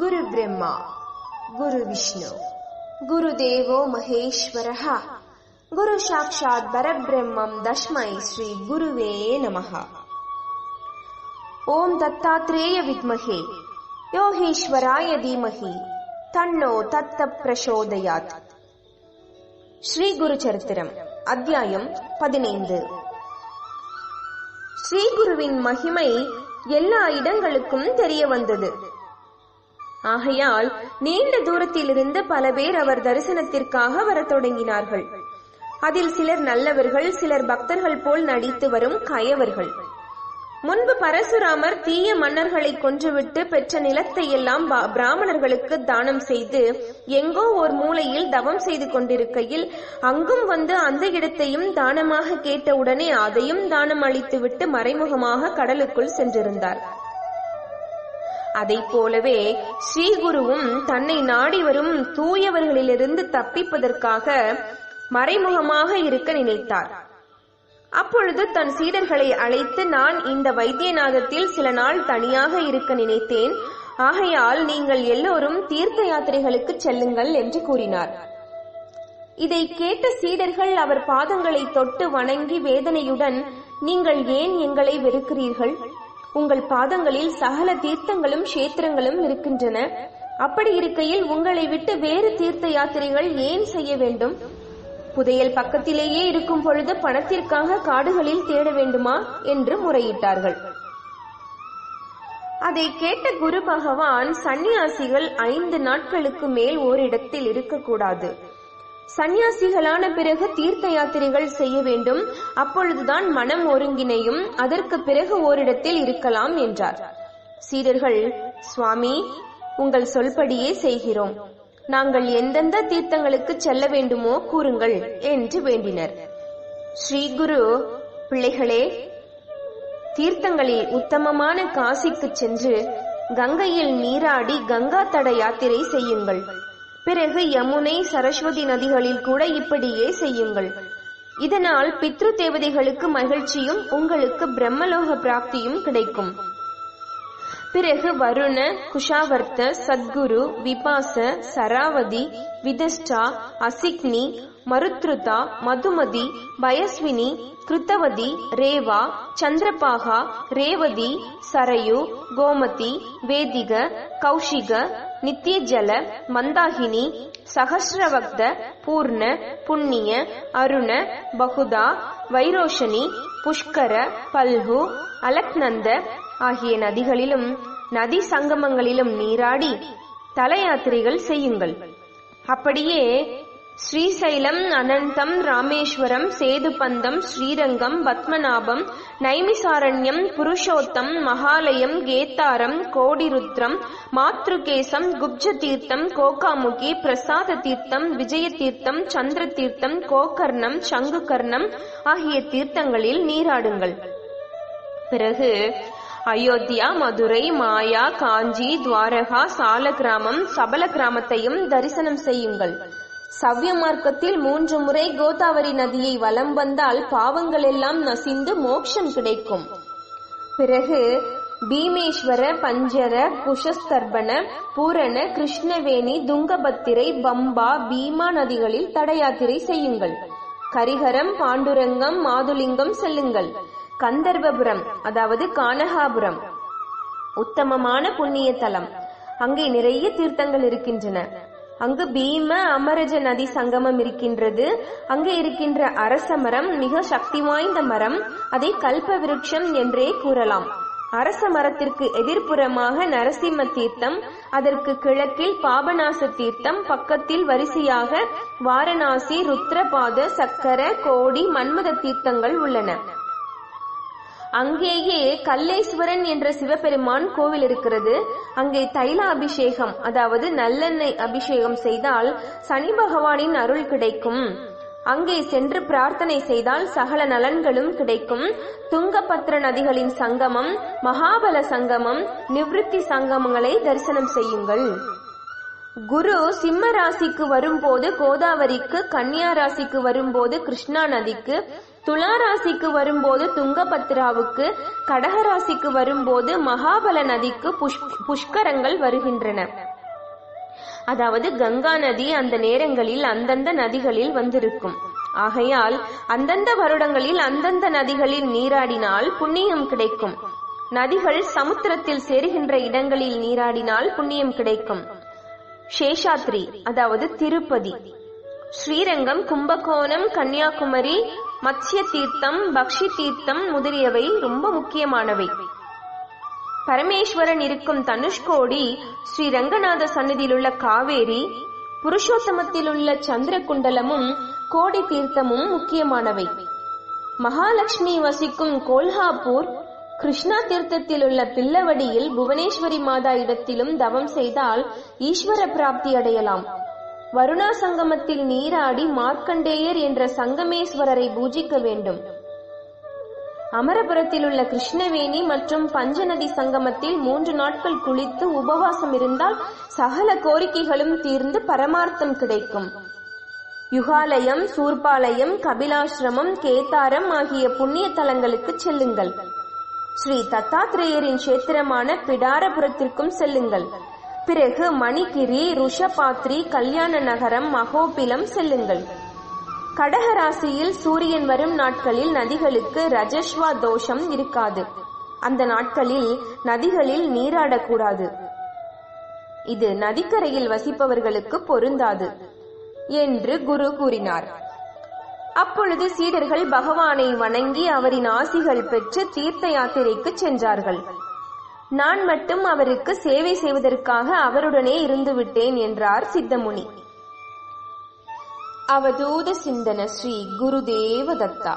குரு பிரம்மா குரு விஷ்ணு குரு தேவோ மகேஸ்வரஹ குரு சாட்சாத் பரபிரம்மம் தஸ்மை ஸ்ரீ குருவே நமஹ. ஓம் தத்தாத்ரேய வித்மஹே யோகேஸ்வராய தீமஹி தன்னோ தத்த பிரசோதயாத். ஸ்ரீ குரு சரித்திரம் அத்தியாயம் பதினைந்து. ஸ்ரீ குருவின் மகிமை எல்லா இடங்களுக்கும் தெரிய வந்தது. ஆகையால் நீண்ட தூரத்திலிருந்து பல பேர் அவர் தரிசனத்திற்காக வரத் தொடங்கினார்கள். அதில் சிலர் நல்லவர்கள் சிலர் பக்தர்கள் போல் நடித்து வரும் கயவர்கள். முன்பு பரசுராமர் தீய மன்னர்களை கொன்றுவிட்டு பெற்ற நிலத்தை எல்லாம் பிராமணர்களுக்கு தானம் செய்து எங்கோ ஒரு மூலையில் தவம் செய்து கொண்டிருக்கையில் அங்கும் வந்து அந்த இடத்தையும் தானமாக கேட்டவுடனே அதையும் தானம் அளித்துவிட்டு மறைமுகமாக கடலுக்குள் சென்றிருந்தார். அதைப் போலவே ஸ்ரீகுருவும் தன்னை நாடி வரும் தூயவர்களிலிருந்து தப்பிப்பதற்காக மறைமுகமாக இருக்க நினைத்தார். அப்பொழுது தன் சீடர்களை அழைத்து நான் இந்த வைத்தியநாதத்தில் சில நாள் தனியாக இருக்க நினைத்தேன். ஆகையால் நீங்கள் எல்லோரும் தீர்த்த யாத்திரைகளுக்கு செல்லுங்கள் என்று கூறினார். இதை கேட்ட சீடர்கள் அவர் பாதங்களை தொட்டு வணங்கி வேதனையுடன் நீங்கள் ஏன் எங்களை வெறுக்கிறீர்கள்? உங்கள் பாதங்களில் சகல தீர்த்தங்களும் கஷேத்திரங்களும் இருக்கின்றன. அப்படி இருக்கையில் உங்களை விட்டு வேறு தீர்த்த யாத்திரைகள் ஏன் செய்ய வேண்டும்? புதையல் பக்கத்திலேயே இருக்கும் பொழுது பணத்திற்காக காடுகளில் தேட வேண்டுமா? என்று முறையிட்டார்கள். அதை கேட்ட குரு பகவான் சந்நியாசிகள் ஐந்து நாட்களுக்கு மேல் ஓரிடத்தில் இருக்கக்கூடாது. சந்நியாசிகளான பிறகு தீர்த்த யாத்திரைகள் செய்ய வேண்டும். அப்பொழுதுதான் மனம் ஒருங்கினையும் அதற்கு பிறகு ஓரிடத்தில் இருக்கலாம் என்றார். சீடர்கள் சுவாமி உங்கள் சொல்படியே செய்கிறோம். நாங்கள் எந்தெந்த தீர்த்தங்களுக்கு செல்ல வேண்டுமோ கூறுங்கள் என்று வேண்டினர். ஸ்ரீ குரு பிள்ளைகளே தீர்த்தங்களில் உத்தமமான காசிக்கு சென்று கங்கையில் நீராடி கங்கா தட யாத்திரை செய்யுங்கள். பிறகு யமுனை சரஸ்வதி நதிகளில் கூட இப்படியே செய்யுங்கள். இதனால் பித்ரு தேவதைகளுக்கு மகிழ்ச்சியும் உங்களுக்கு பிரம்மலோக பிராப்தியும் கிடைக்கும். பிறகு வருண குஷாவர்த்த சத்குரு விபாச சராவதி விதஷ்டா அசிக்னி மருத்ருதா மதுமதி பயஸ்வினி கிருத்தவதி ரேவா சந்திரபாகா ரேவதி சரயு கோமதி வேதிக கௌஷிக நித்யஜல மந்தாகினி சகசிரவக்த பூர்ண புண்ணிய அருண பகுதா வைரோஷனி புஷ்கர பல்கு அலக்நந்த ஆகிய நதிகளிலும் நதி சங்கமங்களிலும் நீராடி தல யாத்திரைகள் செய்யுங்கள். அப்படியே ஸ்ரீசைலம் அனந்தம் ராமேஸ்வரம் சேதுபந்தம் ஸ்ரீரங்கம் பத்மநாபம் நைமிசாரண்யம் புருஷோத்தம் மகாலயம் கேத்தாரம் கோடிருத்ரம் மாத்ருகேசம் குப்ஜ தீர்த்தம் கோகாமுகி பிரசாத தீர்த்தம் விஜய தீர்த்தம் சந்திர தீர்த்தம் கோகர்ணம் சங்குகர்ணம் ஆகிய தீர்த்தங்களில் நீராடுங்கள். பிறகு அயோத்தியா மதுரை மாயா காஞ்சி துவாரகா சால கிராமம் சபல கிராமத்தையும் தரிசனம் செய்யுங்கள். சவ்ய மார்க்கத்தில் மூன்று முறை கோதாவரி நதியை வலம் வந்தால் பாவங்கள் எல்லாம் நசிந்து மோட்சம் கிடைக்கும். பிறகு பீமேஸ்வர பஞ்சர குஷஸ்தர்பன பூரண கிருஷ்ணவேணி துங்கபத்திரை பம்பா பீமா நதிகளில் தடயாத்திரை செய்யுங்கள். கரிகரம் பாண்டுரங்கம் மாதுலிங்கம் செல்லுங்கள். கந்தர்வபுரம் அதாவது கானகாபுரம். உத்தமமான புண்ணிய தலம் அங்கே நிறைய தீர்த்தங்கள் இருக்கின்றன. அங்கு பீம அமரஜ நதி சங்கமம் இருக்கின்றது. அங்கே இருக்கின்ற அரச மரம் மிக சக்தி வாய்ந்த மரம். அதை கல்ப விருட்சம் என்றே கூறலாம். அரச மரத்திற்கு எதிர்ப்புறமாக நரசிம்ம தீர்த்தம் அதற்கு கிழக்கில் பாபநாச தீர்த்தம் பக்கத்தில் வரிசையாக வாரணாசி ருத்ரபாத சக்கர கோடி மன்மத தீர்த்தங்கள் உள்ளன. அங்கேயே கல்லேஸ்வரன் என்ற சிவபெருமான் கோவில் இருக்கிறது. அங்கே தைல அபிஷேகம் அதாவது நல்லெண்ணெய் அபிஷேகம் செய்தால் சனி பகவானின் அருள் கிடைக்கும். அங்கே சென்று பிரார்த்தனை செய்தால் சகல நலன்களும் கிடைக்கும். துங்கபத்ர நதிகளின் சங்கமம் மகாபல சங்கமம் நிவிருத்தி சங்கமங்களை தரிசனம் செய்யுங்கள். குரு சிம்ம ராசிக்கு வரும்போது கோதாவரிக்கு கன்னியா ராசிக்கு வரும்போது கிருஷ்ணா நதிக்கு துலா ராசிக்கு வரும்போது துங்கபத்ராவுக்கு கடகராசிக்கு வரும்போது மகாபல நதிக்கு புஷ்- புஷ்கரங்கள் வருகின்றன. அதாவது கங்கா நதி அந்த நேரங்களில் அந்தந்த நதிகளில் வந்திருக்கும். ஆகையால் அந்தந்த வருடங்களில் அந்தந்த நதிகளில் நீராடினால் புண்ணியம் கிடைக்கும். நதிகள் சமுத்திரத்தில் சேருகின்ற இடங்களில் நீராடினால் புண்ணியம் கிடைக்கும். சேஷாத்ரி அதாவது திருப்பதி. ஸ்ரீரங்கம் கும்பகோணம் கன்னியாகுமரி மத்ஸ்ய தீர்த்தம் பக்ஷி தீர்த்தம் முதலியவை ரொம்ப முக்கியமானவை. பரமேஸ்வரன் இருக்கும் தனுஷ்கோடி ஸ்ரீ ரங்கநாத சன்னதியிலுள்ள காவேரி புருஷோத்தமத்திலுள்ள சந்திரகுண்டலமும் கோடி தீர்த்தமும் முக்கியமானவை. மகாலட்சுமி வசிக்கும் கோல்ஹாப்பூர் கிருஷ்ணா தீர்த்தத்தில் உள்ள பில்லவடியில் புவனேஸ்வரி மாதா இடத்திலும் தவம் செய்தால் ஈஸ்வர பிராப்தி அடையலாம். வருணா சங்கமத்தில் நீராடி மார்க்கண்டேயர் என்ற சங்கமேஸ்வரரை பூஜிக்க வேண்டும். அமரபுரத்தில் உள்ள கிருஷ்ணவேணி மற்றும் பஞ்சநதி சங்கமத்தில் மூன்று நாட்கள் குளித்து உபவாசம் இருந்தால் சகல கோரிக்கைகளும் தீர்ந்து பரமார்த்தம் கிடைக்கும். யுகாலயம் சூர்பாலயம் கபிலாசிரமம் கேதாரம் ஆகிய புண்ணிய தலங்களுக்கு செல்லுங்கள். ஸ்ரீ தத்தாத்ரேயரின் கஷேத்திரமான பிடாரபுரத்திற்கும் செல்லுங்கள். பிறகு மணிகிரி ருஷபாத்ரி கல்யாண நகரம் மகோபிலம் செல்லுங்கள். கடகராசியில் சூரியன் வரும் நாட்களில் நதிகளுக்கு ரஜஸ்வா தோஷம் இருக்காது. அந்த நாட்களில் நதிகளில் நீராடக்கூடாது. இது நதிக்கரையில் வசிப்பவர்களுக்கு பொருந்தாது என்று குரு கூறினார். அப்பொழுது சீடர்கள் பகவானை வணங்கி அவரின் ஆசிகள் பெற்று தீர்த்த யாத்திரைக்கு சென்றார்கள். நான் மட்டும் அவருக்கு சேவை செய்வதற்காக அவருடனே இருந்து விட்டேன் என்றார் சித்தமுனி. அவதூத சிந்தன ஸ்ரீ குருதேவ தத்தா.